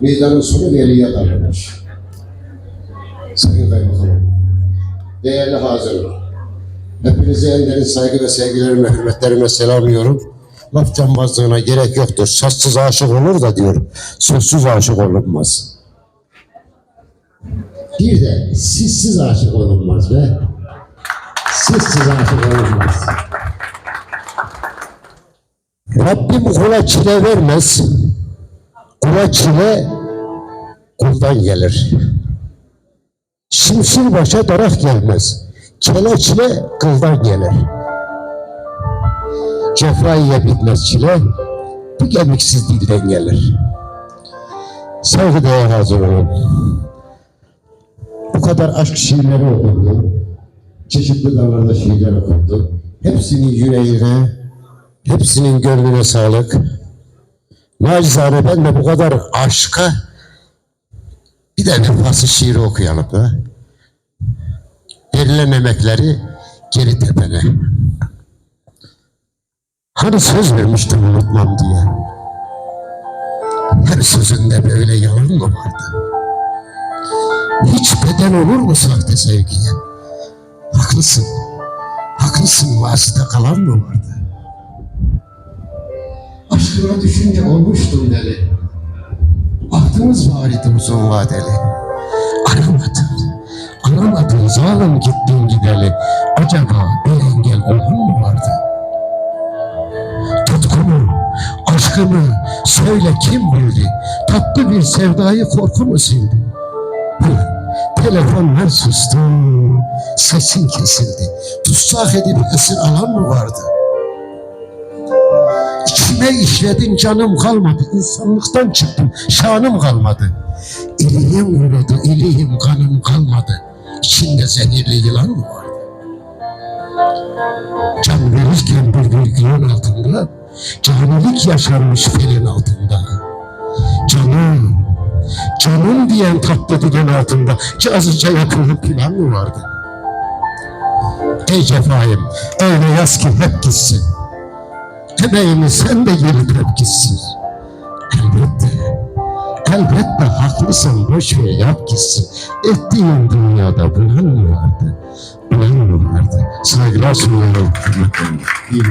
meydanın sonu veliye darlamış. Sayın Kaymakamım, değerli hazırım. Hepinize en derin saygı ve sevgilerimle, hürmetlerimle selamlıyorum. Laf cambazlığına gerek yoktur. Sazsız aşık olur da diyor. Sözsüz aşık olunmaz. Bir de sizsiz aşık olunmaz be. Sizsiz aşık olunmaz. Rabbim kula çile vermez. Kula çile kuldan gelir. Şimşir başa darak gelmez. Çile çile kıldan gelir. Cefaiye bitmez çile, bu kemiksiz dilden gelir. Saygıdeğer hazır olun. Bu kadar aşk şiirleri okundu. Çeşitli dallarda şiirler okundu. Hepsinin yüreğine, hepsinin gönlüne sağlık. Nacizane ben de bu kadar aşka bir de nefası şiiri okuyalım da. Verilen emekleri geri tepene. Hani söz vermiştim unutmam diye. Her sözünde böyle yalan mı vardı? Hiç beden olur mu sahte sevgiye? Haklısın. Haklısın vasıta kalan mı vardı? Aşkına düşünce olmuştum deli. Aklımız var idi uzun vadeli. Aramadın. Aramadın zalim gittin gideli. Acaba bir engel olan mı vardı? Tutkunu, aşkımı söyle kim bildi? Tatlı bir sevdayı korku mu sildi? Telefonlar sustu, sesin kesildi. Tutsak edip esir alan mı vardı? İçime işledin canım kalmadı, insanlıktan çıktım, şanım kalmadı. İliğim uğradı, iliğim kanım kalmadı. İçinde zehirli yılan mı vardı? Can verirken bir virgülün altında, canilik yaşanmış felin altında. Canım, canım diyen tatlı dilin altında cazıca yapılıp plan mı vardı? Ey cefayım, öyle yaz ki hep gitsin. Emeğimi sen de hep gitsin. Elbette, elbette haklısın, boş ver yap gitsin. Ettiğin dünyada bulan mı vardı? Bulan mı vardı? Saygılar sunuyorum. İyi.